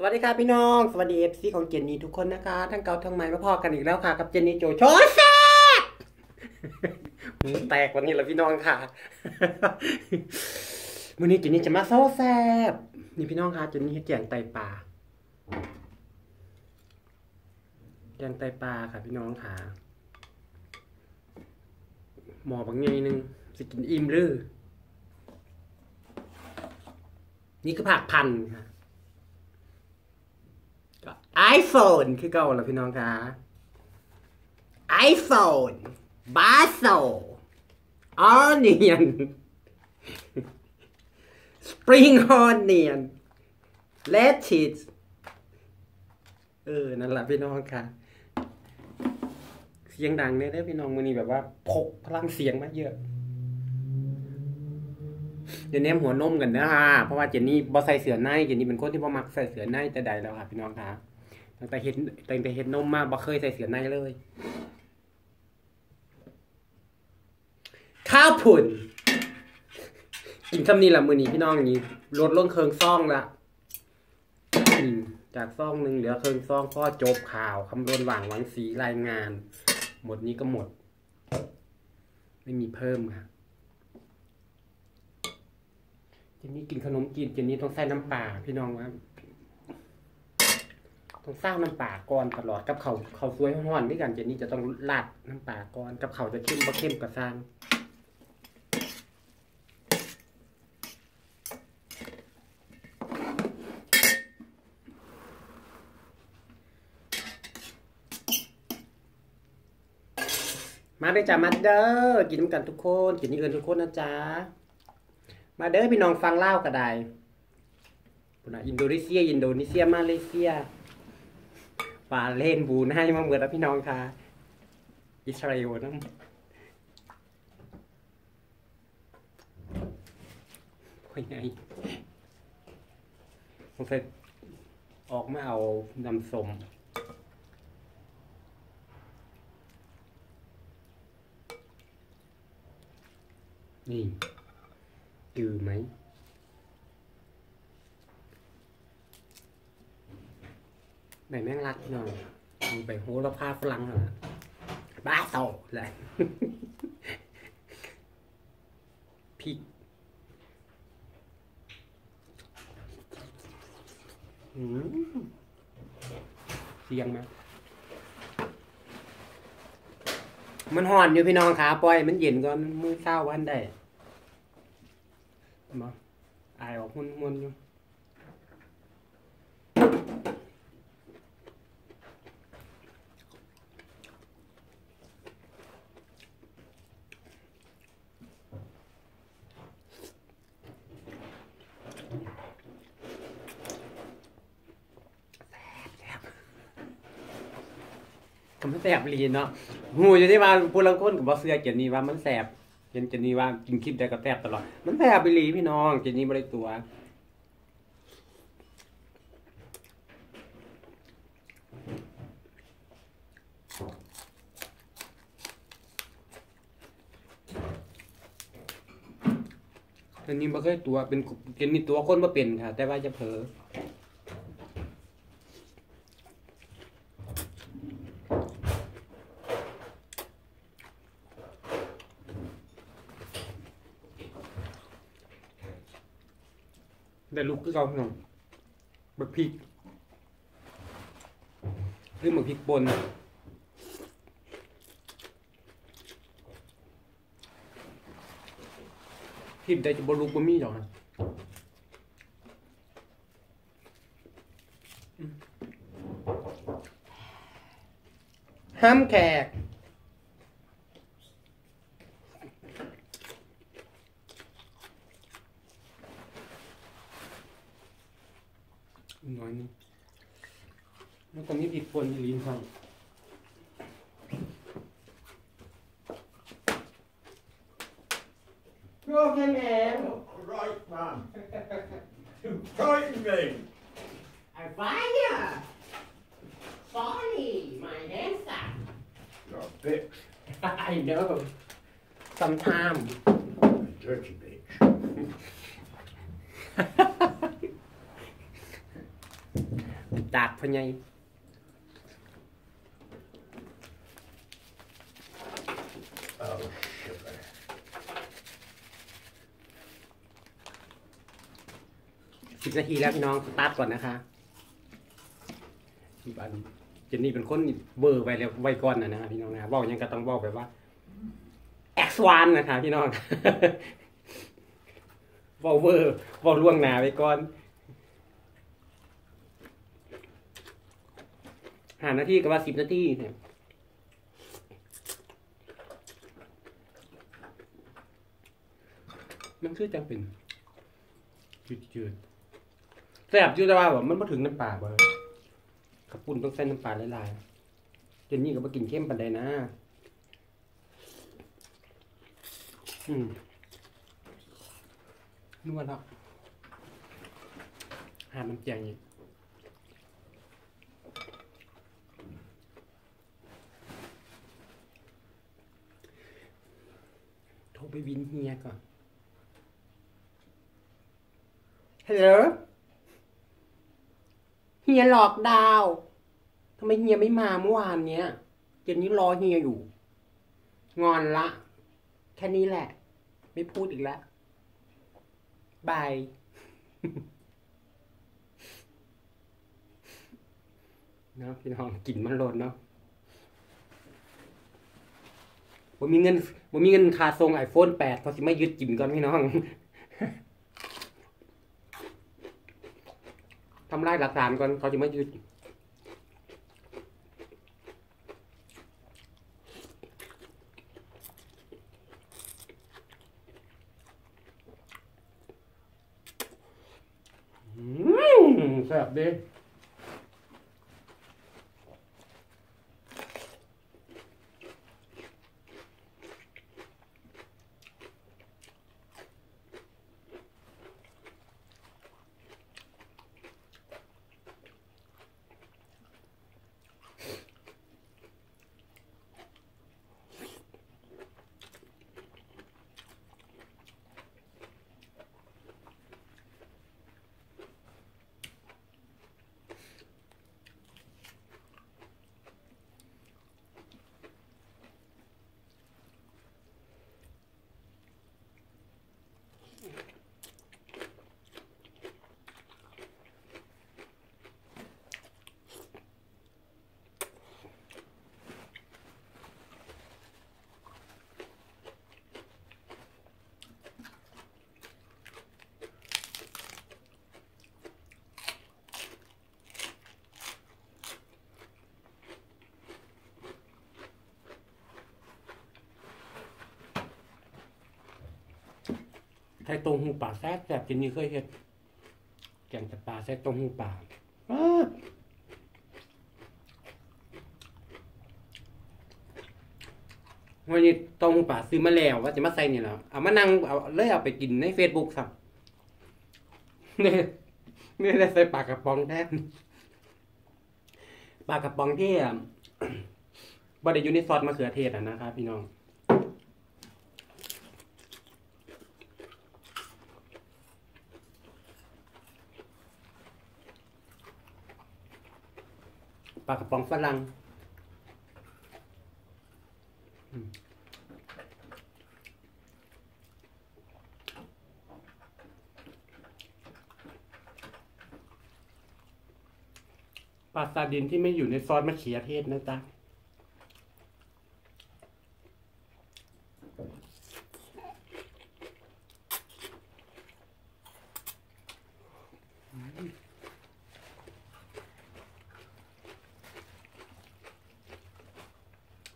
สวัสดีค่ะพี่น้อง สวัสดีเอฟซีของเจนนี่ทุกคนนะคะ ทั้งเก่าทั้งใหม่มาพอกันอีกแล้วค่ะ กับเจนนี่โจโชแซบมือแตกวันนี้แหละพี่น้องค่ะวันนี้เจนนี่จะมาโซแซบนี่พี่น้องค่ะเจนนี่เฮ็ดแกงไตปลาแกงไตปลาค่ะพี่น้องค่ะหมอบางไงนึงสิกินอิ่มหรือนี่คือผักพันธุ์ค่ะ ก็ไอโฟนคือเก่าแล้วพี่น้องคะไอโฟนบาโซออเนียนสปริงออเนียนเลทิสเออ นั่นแหละพี่น้องค่ะ เสียงดังเนี่ยได้พี่น้องมือนี้แบบว่า พกพลังเสียงมาเยอะเดี๋ยวนี้หัวนมกันนะฮะเพราะว่าเจนนี่บอใส่เสือในเจนนี่เป็นคนที่บอมักใส่เสือในแต่ใดแล้วค่ะพี่น้องคะ ตั้งแต่เห็นตั้งแต่เห็นนมมาบอเคยใส่เสือในเลย ข้าวผุ่นกินคำนี้แหละมือนี้พี่น้องอย่างนี้ลดลงเคิงซ่องละจากซ่องหนึ่งเหลือเคิงซ่องพ่อจบข่าวคำรนหว่างหวังสีรายงาน หมดนี้ก็หมด ไม่มีเพิ่มค่ะเจนนี่กินขนมจีนเจนนี่ต้องใส่น้ำปลาพี่น้องว่า ต้องสร้างน้ำปลาก่อนตลอดกับเขาเขาสวยห้อนๆด้วยกันเจนนี่จะต้องราดน้ำปลาก่อนกับเขาจะเข้มบ่เข้มกับสร้างมาด้วยจ้ามาเด้อกินน้ำกันทุกคนกินนี่เอินทุกคนนะจ๊ะมาเด้อพี่น้องฟังเล่าวก็ได้ปุ่นอินโดนีเซีย อินโดนีเซียมาเลเซีย ปาเล่นบูนให้มาเหมือนแล้วพี่น้องค่ะ อิสราเอลนะโอ้ยไงผมเคยออกมาเอานำสมนี่จือไหม ใบแมงลักหน่อยมีใบโหระพาฝรั่งเหรอบ้าโตเลยพริกเสียงไหมมันห่อนอยู่พี่น้องขาปล่อย มันเย็นก่อนมือเศร้าวันได้มาอายออกมุนมุนๆอยู่ บลีนเนาะหูอยู่ที่ว่าพูดลังคนกับบอเสือเจนนี่ว่ามันแสบเจนเจนนี่ว่ากินคลิปได้ก็แสบตลอด มันแสบไปลีพี่น้องเจนนี่บริตัวเจนนี่บ่เคยตัวเป็นเจนนี่ตัวคนบ่เป็นค่ะ แต่ว่าจะเผลอ ได้ลูกคือเก่าพี่น้องบักพริกหรือบักพริกป่นทิมได้จะบลูกบ่มีหรอกนะห้ามแขกอีกหน่อยนึงแล้วตรงนี้ผิดปนที่ลิ้นครับโอเคแมน Right, man. You frightened me. I fire sorry my handsome You're a bitch. I know sometime Dirty bitch. ดาดพะไง Oh, sugar. สิบนาทีแล้วพี่น้องสตาร์ทก่อนนะคะอันเจนนี่เป็นคนเบอร์ไว้แล้วไว้ก่อนนะนะพี่น้องนะบอกยังก็ต้องบอกไปว่า X1 นะคะพี่น้องบอกเวอร์บอกล่วงหน้าไว้ก่อนหานาทีก็ว่าสิบนาทีเนี่ยมันคือจังเป็นจืดๆ แซ่บอยู่แต่ว่าแบบมันไม่ถึงน้ำปลาบ่ขับปุ่นต้องใส่น้ำปลาหลายๆเจนนี่ก็มากินเข้มปันใดนะ อืมนวดแล้วหาน้ำแจงอีกโทรไปวินเฮียก่อนฮัลโหล เฮียหลอกดาวทำไมเฮียไม่มาเมื่อวานเนี้ยเจนนี้รอเฮียอยู่ งอนละ แค่นี้แหละ ไม่พูดอีกแล้วบายเนาะพี่น้องกินมันโลดเนาะบ่มีเงินบ่มีเงินคาส่งไอโฟนแปดเขาสิไม่ยึดกินก่อนพี่น้อง ทำลายหลักฐานก่อนเขาจะไม่ยึดอืมแซ่บดี ไทยตรงหูป่าแซ่บแซ่บจินนี่เคยเห็ดแกงจะปลาแซ่บตรงหูป่าวันนี้ตรงหูป่าซื้อมาแล้วว่าจะมาใส่เนี่ยแล้วเอามานั่งเอาเลยเอาไปกินในเฟซบุ๊กสับเนี่ยเนี่ยได้ใส่ปลากระป๋องแทนปลากระป๋องที่อะบไดอยู่ในซอสมะเขือเทศอะนะครับพี่น้อง ปลากระป๋องฝรั่งปลาซาดินที่ไม่อยู่ในซอสมะเขือเทศนะจ๊ะ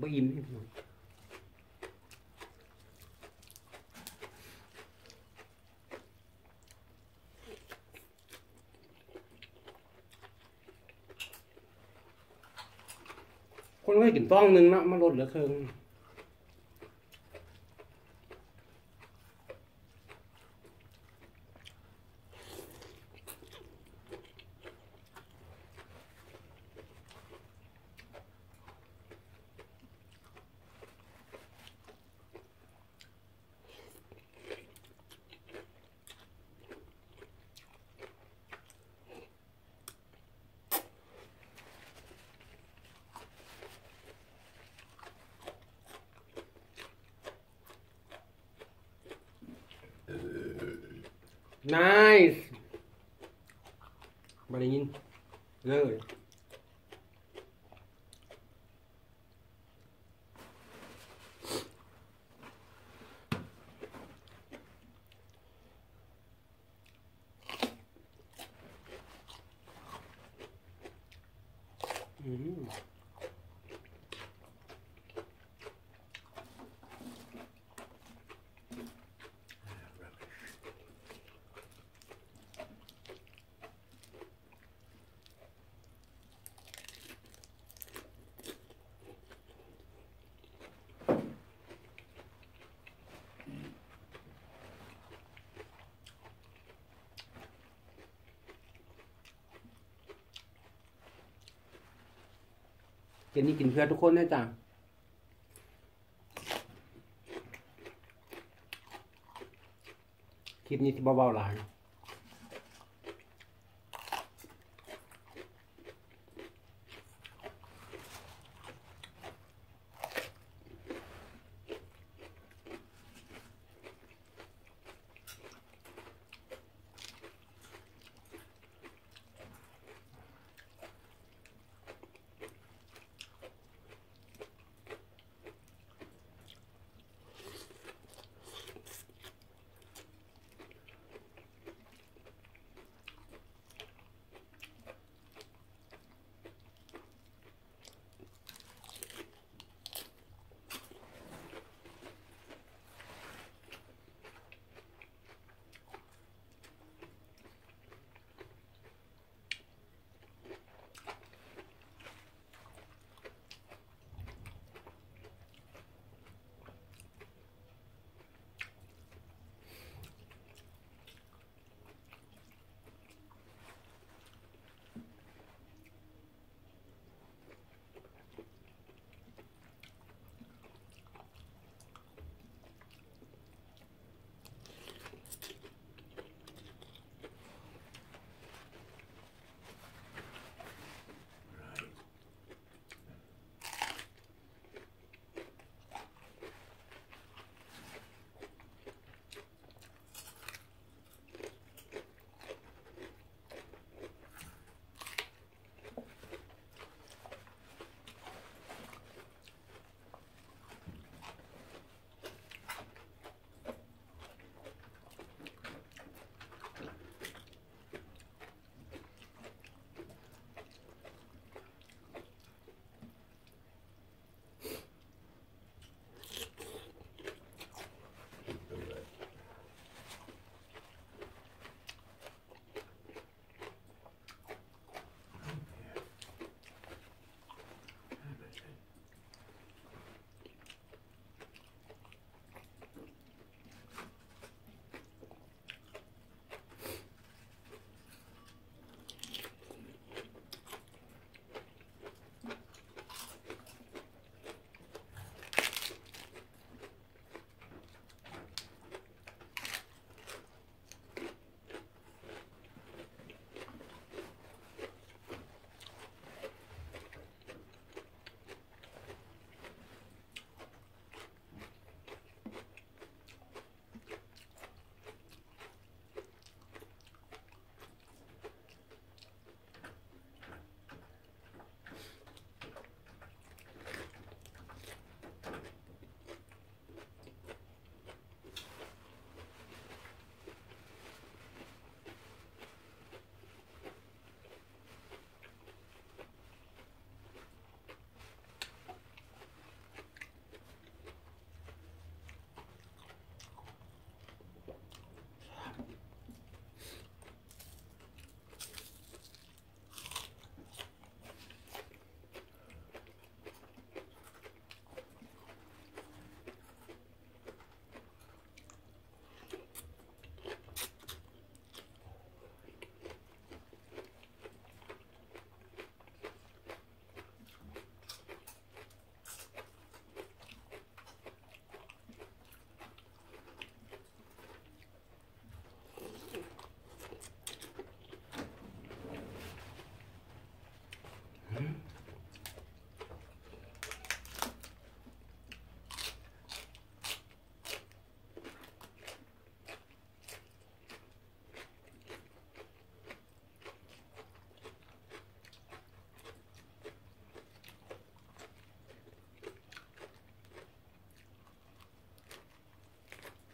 บ่อิ่มนี่พี่น้องคนก็กินต้องนึงนะมาลดเหลือเครึ่ง nice บริยินเลย อืม กินนี่กินเพื่อทุกคนนะจ๊ะคลิปนี้ที่เบาๆหลาย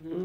อื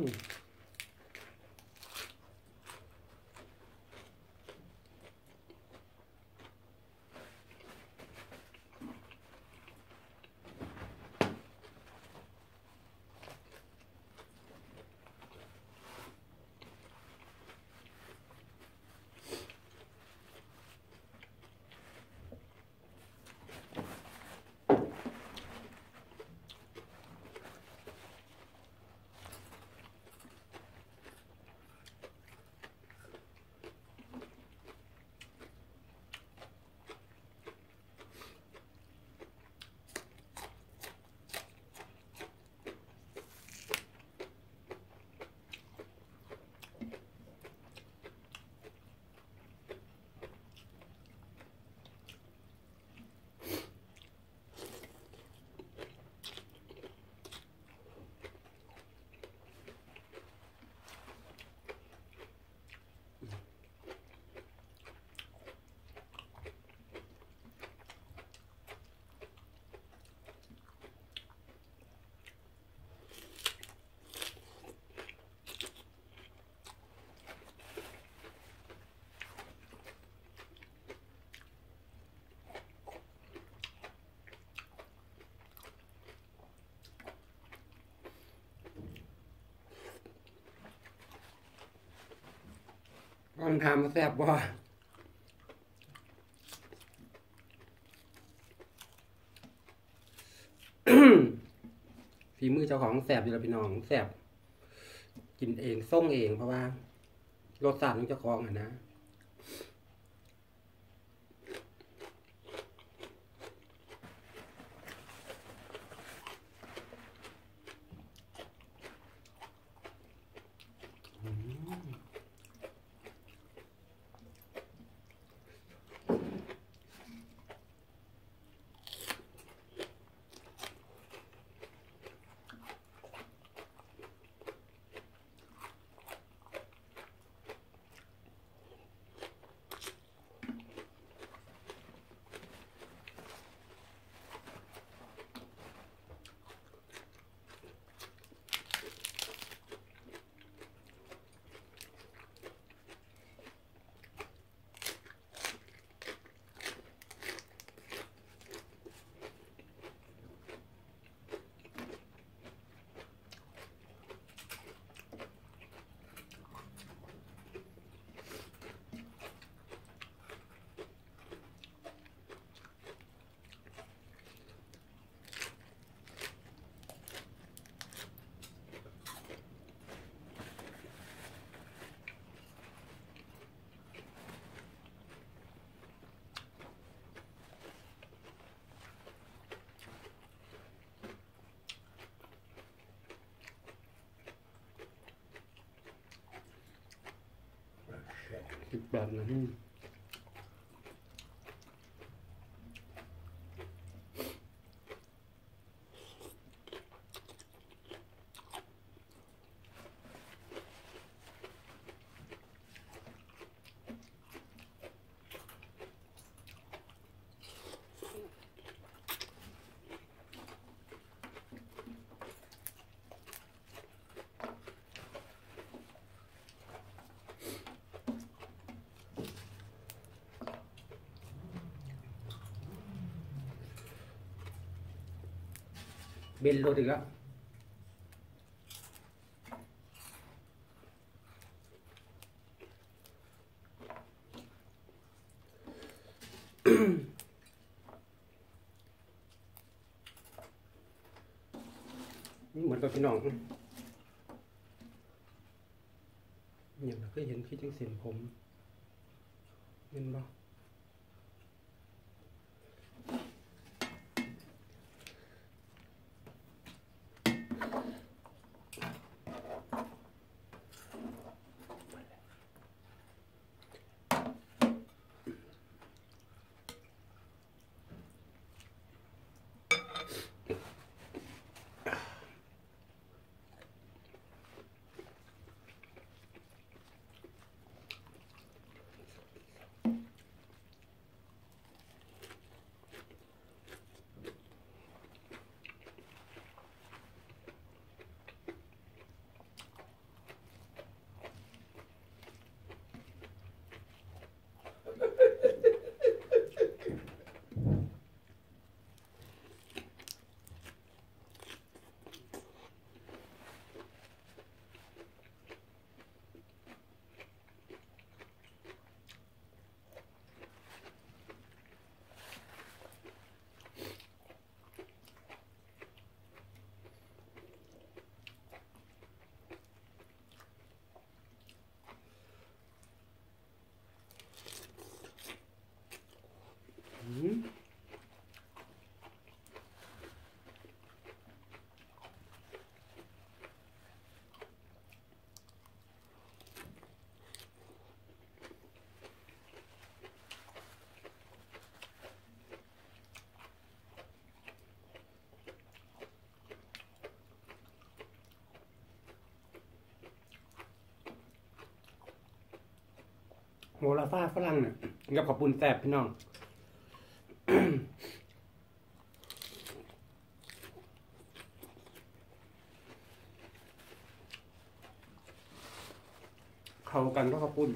มลองทำมาแซ่บบ่ฝีมือเจ้าของแสบอยู่แล้วพี่น้องแสบกินเองส่งเองเพราะว่ารสชาติของเจ้าของอะนะ shit. ติด นั้นเบนรถอีกแล้วนี่เหมือนกับพี่น้องอย่างเราเคยเห็นคือจังเสียนผมเห็นบ่ โหระฟาฝรั่งเนี่ยกับขอบปุนแสบพี่น้อง เข้ากันก็ขอบปุน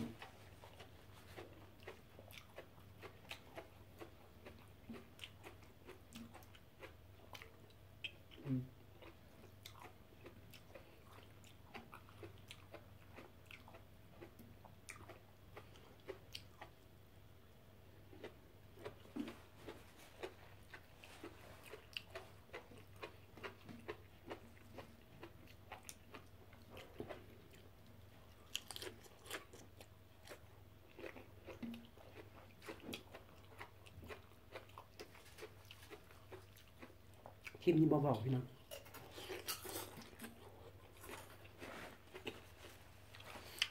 คลิปนี้เบาๆพี่น้อง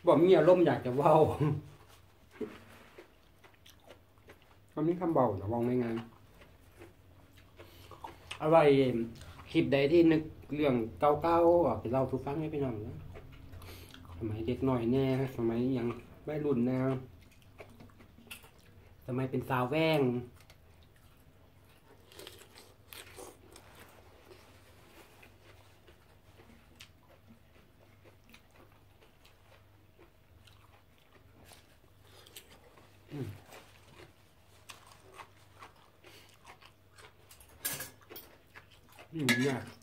บอกมีอารมณ์อยากจะเว้าคำนี้คำเบาแต่วองไม่งานอะไรคลิปใดที่นึกเรื่องเก่าๆออกเล่าทุกฟังให้พี่น้องนะสมัยเด็กหน่อยแน่ สมัยยังวัยรุ่นแน่ สมัยเป็นสาวแว่ง อืม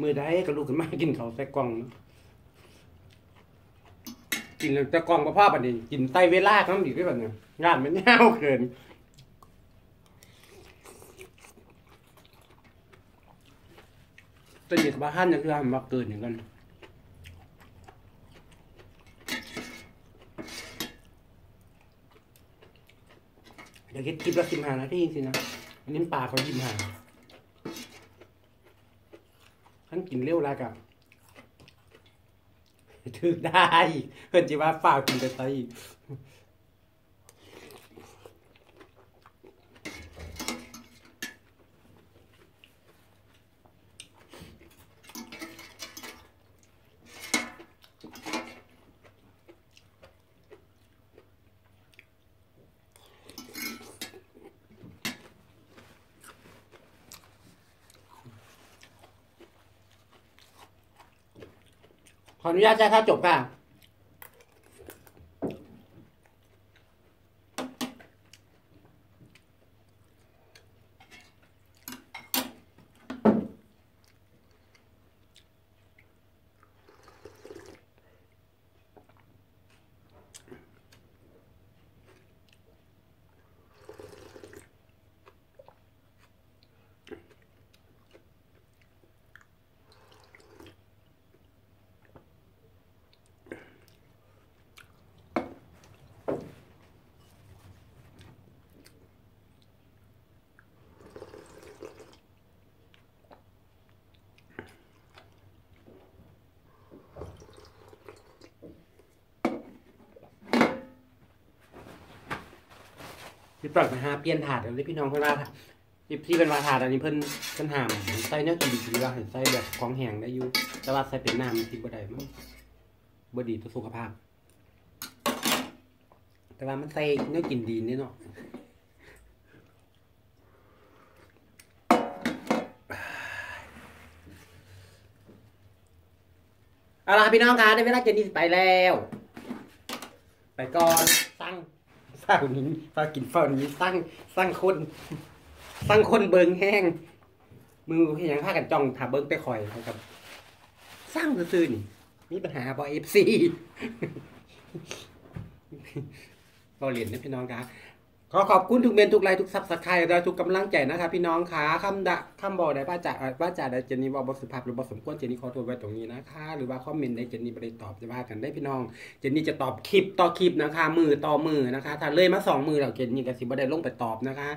มือได้ก็ลูกขึ้นมากินเขาใส่กล่องเนาะกินแล้วแต่กล่องประภาพอันนี้กินไตเวลาครับอีกด้วยแบบเนี้ยงานมันยาวเกินตัวนี้กับบ้านเนี่คือทำมาเกินอย่างกันเดี๋ยวคิดคลิปละสิบห้านาทีสินะอันนี้ปลาเขายิมหา ท่านกินเร็วไรกับถือได้เพื่อนจีว่าฝากกินไปไต นุญาตจ่ายค่าจบค่ะ พี่ปล่อยมาหาเปลี่ยนถาดเดี๋ยวเลยพี่น้องข้างล่างยิบที่เป็นวาทาดอันนี้เพิ่นเพิ่นหามใส่เนื้อกินดีๆว่าเห็นใส่แบบของแห้งได้อยู่แต่ว่าใส่เป็นน้ำกินบ่ได้มันบ่ดีต่อสุขภาพ แต่ว่ามันใส่เนื้อกินดีนี่เนาะเอาล่ะพี่น้องคะได้เวลาเจนนี่ไปแล้ว ไปก่อน ฝ้าวนี้ฝ้ากินฝ้าวนี้สร้างสร้างคนสร้างคนเบิงแห้งมือเห็นยังพากันจ้องถาเบิงไปคอยนะครับ สร้างซื่อนี่มีปัญหาบอเอฟซีเราเรียนนะพี่น้องครับ ขอขอบคุณทุกเมนทุกไลค์ทุกซับสไครต์และทุกกำลังใจนะครับพี่น้องขาคำดะคำบอกได้ป้าจ่าป้าจ่าได้เจนนี่บอกบสุภาพหรือบสมควรเจนนี่ขอโทษไว้ตรงนี้นะคะ หรือว่าคอมเมนต์ได้เจนนี่ไม่ได้ตอบจะว่ากันได้พี่น้อง เจนนี่จะตอบคลิปต่อคลิปนะคะ มือต่อมือนะคะ ถ้าเลยมาสองมือแล้วเจนนี่ก็สิบได้ลงไปตอบนะคะ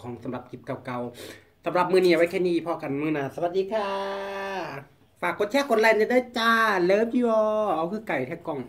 ของสำหรับคลิปเก่าๆสำหรับมือนี้เอาไว้แค่นี้พอกันมือหนะสวัสดีค่ะ ฝากกดแชร์กดไลค์ได้จ้าเลิฟยูเอาคือไก่แท็กกล่อง